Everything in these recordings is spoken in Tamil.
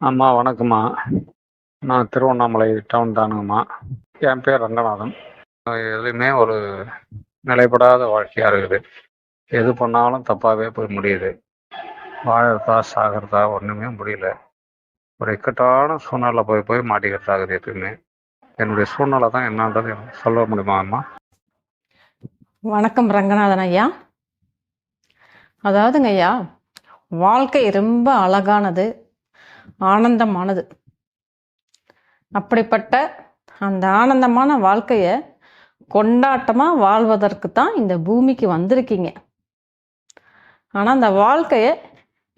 அம்மா வணக்கம்மா. நான் திருவண்ணாமலை டவுன் தானுங்கம்மா. என் பேர் ரங்கநாதன். எதுலையுமே ஒரு நிலைப்படாத வாழ்க்கையாக இருக்குது. எது பண்ணாலும் தப்பாகவே போய் முடியுது. வாழறதா சாகிறதா ஒன்றுமே முடியல. ஒரு இக்கட்டான சூழ்நிலை போய் போய் மாட்டிக்கிறதாகுது எப்பயுமே. என்னுடைய சூழ்நிலை தான் என்னன்றது சொல்ல முடியுமா அம்மா? வணக்கம் ரங்கநாதன் ஐயா. அதாவதுங்க ஐயா வாழ்க்கை ரொம்ப அழகானது. ஆனந்தமானது. அப்படிப்பட்ட அந்த ஆனந்தமான வாழ்க்கையை கொண்டாட்டமாக வாழ்வதற்கு தான் இந்த பூமிக்கு வந்திருக்கீங்க. ஆனால் அந்த வாழ்க்கையை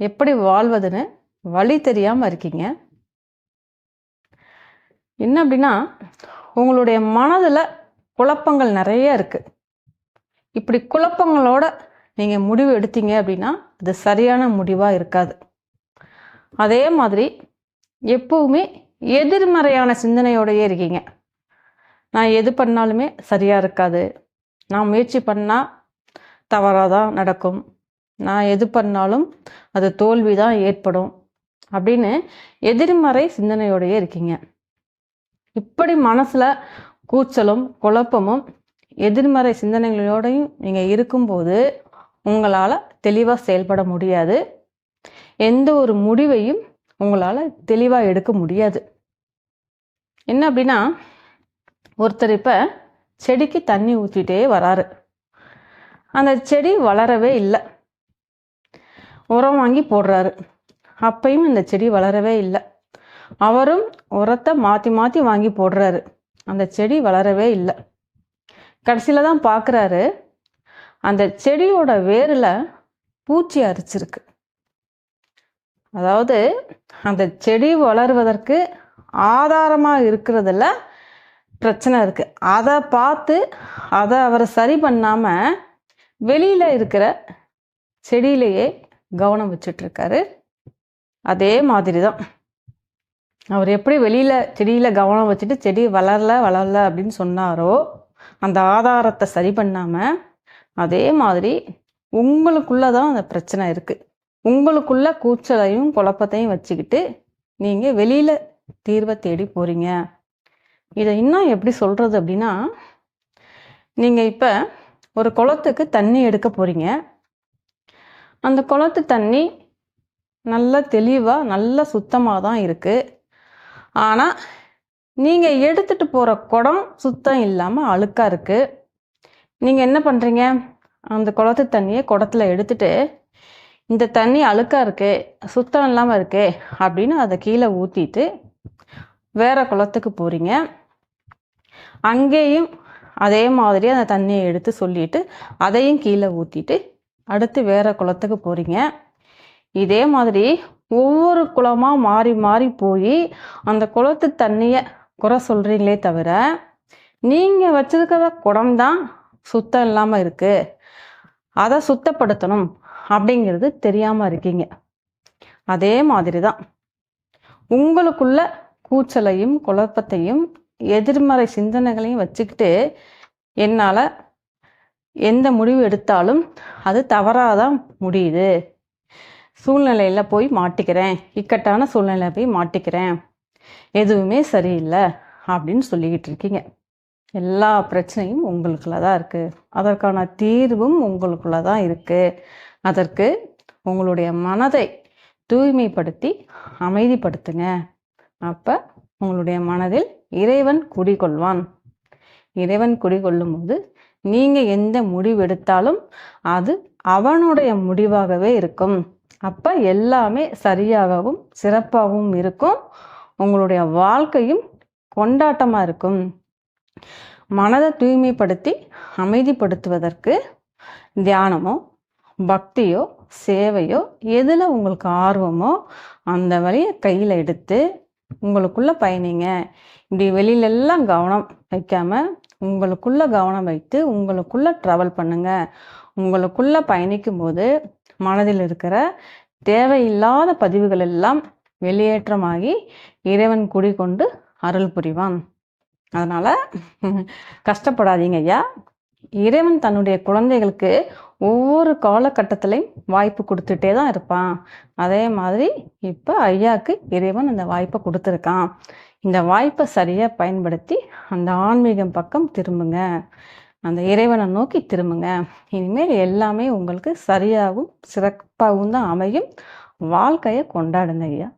எப்படி வாழ்வதுன்னு வழி தெரியாமல் இருக்கீங்க. என்ன அப்படின்னா உங்களுடைய மனதில் குழப்பங்கள் நிறைய இருக்குது இப்படி குழப்பங்களோட நீங்கள் முடிவு எடுத்தீங்க அப்படின்னா அது சரியான முடிவாக இருக்காது. அதே மாதிரி எப்பவுமே எதிர்மறையான சிந்தனையோடையே இருக்கீங்க. நான் எது பண்ணாலுமே சரியாக இருக்காது. நான் முயற்சி பண்ணால் தவறாக தான் நடக்கும். நான் எது பண்ணாலும் அது தோல்வி தான் ஏற்படும் அப்படின்னு எதிர்மறை சிந்தனையோடையே இருக்கீங்க. இப்படி மனசில் கூச்சலும் குழப்பமும் எதிர்மறை சிந்தனைகளோடையும் நீங்கள் இருக்கும்போது உங்களால் தெளிவாக செயல்பட முடியாது. எந்த ஒரு முடிவையும் உங்களால் தெளிவாக எடுக்க முடியாது. என்ன அப்படின்னா ஒருத்தர் இப்போ செடிக்கு தண்ணி ஊற்றிட்டே வராரு. அந்த செடி வளரவே இல்லை. உரம் வாங்கி போடுறாரு. அப்பையும் இந்த செடி வளரவே இல்லை. அவரும் உரத்தை மாற்றி மாற்றி வாங்கி போடுறாரு. அந்த செடி வளரவே இல்லை. கடைசியில் தான் பார்க்குறாரு அந்த செடியோட வேரில் பூச்சி அரிச்சிருக்கு. அதாவது அந்த செடி வளருவதற்கு ஆதாரமாக இருக்கிறதுல பிரச்சனை இருக்குது அதை பார்த்து அதை அவரை சரி பண்ணாமல் வெளியில் இருக்கிற செடியிலேயே கவனம் வச்சிட்ருக்காரு. அதே மாதிரி தான் அவர் எப்படி வெளியில் செடியில் கவனம் வச்சுட்டு செடி வளரல வளரல அப்படின்னு சொன்னாரோ அந்த ஆதாரத்தை சரி பண்ணாமல் அதே மாதிரி உங்களுக்குள்ளே தான் அந்த பிரச்சனை இருக்குது உங்களுக்குள்ள கூச்சலையும் குழப்பத்தையும் வச்சுக்கிட்டு நீங்கள் வெளியில் தீர்வை தேடி போகிறீங்க இதை இன்னும் எப்படி சொல்கிறது அப்படின்னா நீங்கள் இப்போ ஒரு குளத்துக்கு தண்ணி எடுக்க போகிறீங்க அந்த குளத்து தண்ணி நல்ல தெளிவாக நல்ல சுத்தமாக தான் இருக்குது ஆனால் நீங்கள் எடுத்துகிட்டு போகிற குடம் சுத்தம் இல்லாமல் அழுக்காக இருக்குது நீங்கள் என்ன பண்ணுறீங்க அந்த குளத்து தண்ணியை குடத்துல எடுத்துகிட்டு இந்த தண்ணி அழுக்காக இருக்கே சுத்தம் இல்லாமல் இருக்கே அப்படின்னு அதை கீழே ஊற்றிட்டு வேற குளத்துக்கு போகிறீங்க அங்கேயும் அதே மாதிரி அந்த தண்ணியை எடுத்து சொல்லிட்டு அதையும் கீழே ஊற்றிட்டு அடுத்து வேற குளத்துக்கு போகிறீங்க இதே மாதிரி ஒவ்வொரு குளமாக மாறி மாறி போய் அந்த குளத்து தண்ணியை குறை சொல்கிறீங்களே தவிர நீங்கள் வச்சுருக்கிற குடம் தான் சுத்தம் இல்லாமல் இருக்குது அதை சுத்தப்படுத்தணும் அப்படிங்கிறது தெரியாமல் இருக்கீங்க. அதே மாதிரி தான் உங்களுக்குள்ள கூச்சலையும் குழப்பத்தையும் எதிர்மறை சிந்தனைகளையும் வச்சுக்கிட்டு என்னால் எந்த முடிவு எடுத்தாலும் அது தவறாக தான் முடியுது. சூழ்நிலையில் போய் மாட்டிக்கிறேன். இக்கட்டான சூழ்நிலையில் போய் மாட்டிக்கிறேன். எதுவுமே சரியில்லை அப்படின்னு சொல்லிக்கிட்டு இருக்கீங்க. எல்லா பிரச்சனையும் உங்களுக்குள்ள தான் இருக்குது அதற்கான தீர்வும் உங்களுக்குள்ள தான் இருக்குது அதற்கு உங்களுடைய மனதை தூய்மைப்படுத்தி அமைதிப்படுத்துங்க. அப்போ உங்களுடைய மனதில் இறைவன் குடிகொள்வான். இறைவன் குடிகொள்ளும் போது நீங்கள் எந்த முடிவெடுத்தாலும் அது அவனுடைய முடிவாகவே இருக்கும். அப்போ எல்லாமே சரியாகவும் சிறப்பாகவும் இருக்கும். உங்களுடைய வாழ்க்கையும் கொண்டாட்டமாக இருக்கும். மனதை தூய்மைப்படுத்தி அமைதிப்படுத்துவதற்கு தியானமோ பக்தியோ சேவையோ எதில் உங்களுக்கு ஆர்வமோ அந்த வழியை கையில் எடுத்து உங்களுக்குள்ள பயணிங்க. இப்படி வெளியிலெல்லாம் கவனம் வைக்காம உங்களுக்குள்ள கவனம் வைத்து உங்களுக்குள்ள ட்ராவல் பண்ணுங்க. உங்களுக்குள்ள பயணிக்கும் போது மனதில் இருக்கிற தேவையில்லாத பதிவுகள் எல்லாம் வெளியேற்றமாகி இறைவன் குடிகொண்டு அருள் புரிவான். அதனால் கஷ்டப்படாதீங்க ஐயா. இறைவன் தன்னுடைய குழந்தைகளுக்கு ஒவ்வொரு காலகட்டத்திலையும் வாய்ப்பு கொடுத்துட்டே தான் இருப்பான். அதே மாதிரி இப்போ ஐயாவுக்கு இறைவன் அந்த வாய்ப்பை கொடுத்துருக்கான். இந்த வாய்ப்பை சரியாக பயன்படுத்தி அந்த ஆன்மீகம் பக்கம் திரும்புங்க. அந்த இறைவனை நோக்கி திரும்புங்க. இனிமேல் எல்லாமே உங்களுக்கு சரியாகவும் சிறப்பாகவும் தான் அமையும். வாழ்க்கையை கொண்டாடுங்க ஐயா.